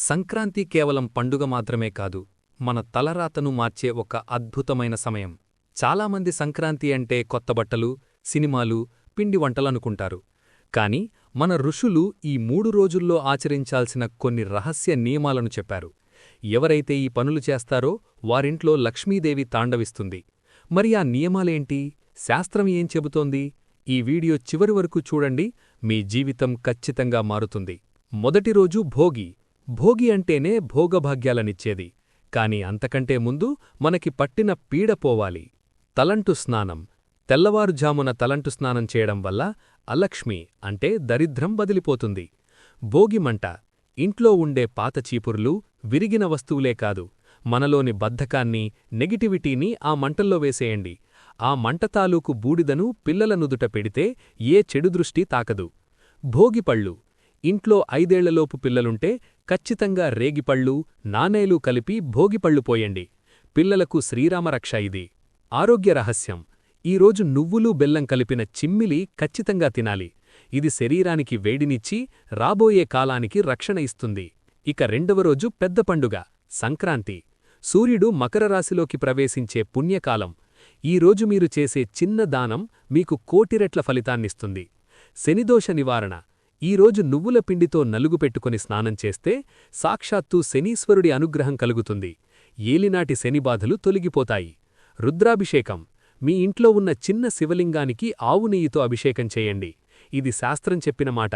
సంక్రాంతి కేవలం పండుగ మాత్రమే కాదు మన తలరాతను మార్చే ఒక అద్భుతమైన సమయం. చాలామంది సంక్రాంతి అంటే కొత్త బట్టలు సినిమాలు పిండి వంటలనుకుంటారు. కాని మన ఋషులు ఈ మూడు రోజుల్లో ఆచరించాల్సిన కొన్ని రహస్య నియమాలను చెప్పారు. ఎవరైతే ఈ పనులు చేస్తారో వారింట్లో లక్ష్మీదేవి తాండవిస్తుంది. మరి ఆ నియమాలేంటి? శాస్త్రం ఏం చెబుతోంది? ఈ వీడియో చివరి వరకు చూడండి మీ జీవితం ఖచ్చితంగా మారుతుంది. మొదటి రోజు భోగి భోగి అంటేనే భోగభాగ్యాలనిచ్చేది. కాని అంతకంటే ముందు మనకి పట్టిన పీడ పోవాలి. తలంటు స్నానం. తెల్లవారుజామున తలంటు స్నానం చేయడం వల్ల అలక్ష్మి అంటే దరిద్రం బదిలిపోతుంది. భోగిమంట ఇంట్లో ఉండే పాత చీపుర్లు విరిగిన వస్తువులే కాదు. మనలోని బద్ధకాన్ని నెగిటివిటీని ఆ మంటల్లో వేసేయండి. ఆ మంట తాలూకు బూడిదను పిల్లల నుదుట పెడితే ఏ చెడు దృష్టి తాకదు. భోగిపళ్ళు ఇంట్లో ఐదేళ్ళలోపు పిల్లలుంటే ఖచ్చితంగా రేగిపళ్ళు నాణేలు కలిపి భోగిపళ్ళు పోయండి. పిల్లలకు శ్రీరామరక్ష ఇది. ఆరోగ్య రహస్యం. ఈరోజు నువ్వులు బెల్లం కలిపిన చిమ్మిలి ఖచ్చితంగా తినాలి. ఇది శరీరానికి వేడినిచ్చి రాబోయే కాలానికి రక్షణ ఇస్తుంది. ఇక రెండవ రోజు పెద్ద పండుగ సంక్రాంతి. సూర్యుడు మకర రాశిలోకి ప్రవేశించే పుణ్యకాలం. ఈరోజు మీరు చేసే చిన్న దానం మీకు కోటిరెట్ల ఫలితాన్నిస్తుంది. శనిదోష నివారణ. ఈరోజు నువ్వుల పిండితో నలుగు పెట్టుకుని స్నానం చేస్తే సాక్షాత్తూ శనీశ్వరుడి అనుగ్రహం కలుగుతుంది. ఏలినాటి శనిబాధలు తొలగిపోతాయి. రుద్రాభిషేకం. మీ ఇంట్లో ఉన్న చిన్న శివలింగానికి ఆవు నెయ్యితో అభిషేకం చేయండి. ఇది శాస్త్రం చెప్పిన మాట.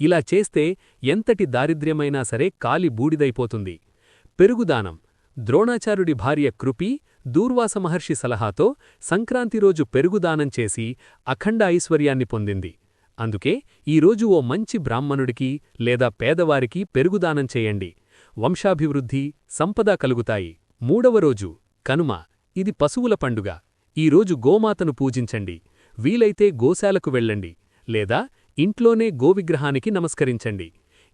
ఇలా చేస్తే ఎంతటి దారిద్ర్యమైనా సరే కాలి బూడిదైపోతుంది. పెరుగుదానం. ద్రోణాచార్యుడి భార్య కృపి దూర్వాస మహర్షి సలహాతో సంక్రాంతి రోజు పెరుగుదానం చేసి అఖండ ఐశ్వర్యాన్ని పొందింది. అందుకే ఈరోజు ఓ మంచి బ్రాహ్మణుడికి లేదా పేదవారికి పెరుగుదానం చేయండి. వంశాభివృద్ధి సంపద కలుగుతాయి. మూడవ రోజు కనుమ. ఇది పశువుల పండుగ. ఈరోజు గోమాతను పూజించండి. వీలైతే గోశాలకు వెళ్ళండి. లేదా ఇంట్లోనే గోవిగ్రహానికి నమస్కరించండి.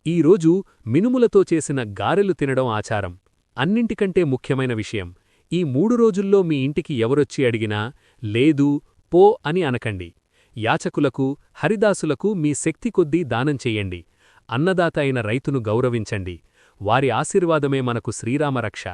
ఈరోజు మినుములతో చేసిన గారెలు తినడం ఆచారం. అన్నింటికంటే ముఖ్యమైన విషయం ఈ మూడు రోజుల్లో మీ ఇంటికి ఎవరొచ్చి అడిగినా లేదు పో అని అనకండి. యాచకులకు హరిదాసులకు మీ శక్తి కొద్దీ దానం చెయ్యండి అన్నదాత అయిన రైతును గౌరవించండి. వారి ఆశీర్వాదమే మనకు శ్రీరామరక్ష.